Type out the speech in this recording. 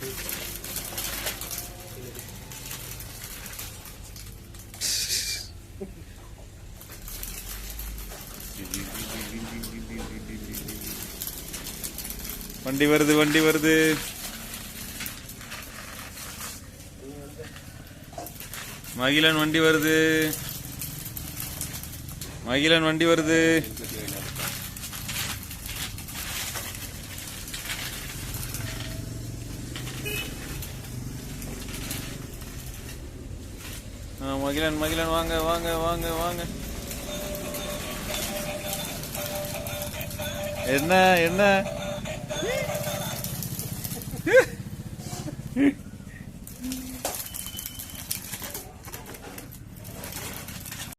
வண்டி வருது வண்டி வருது. மகிழன் வண்டி வருது. மகிழன் வண்டி வருது. மகிழன் மகிழன் வாங்க வாங்க வாங்க வாங்க. என்ன என்ன?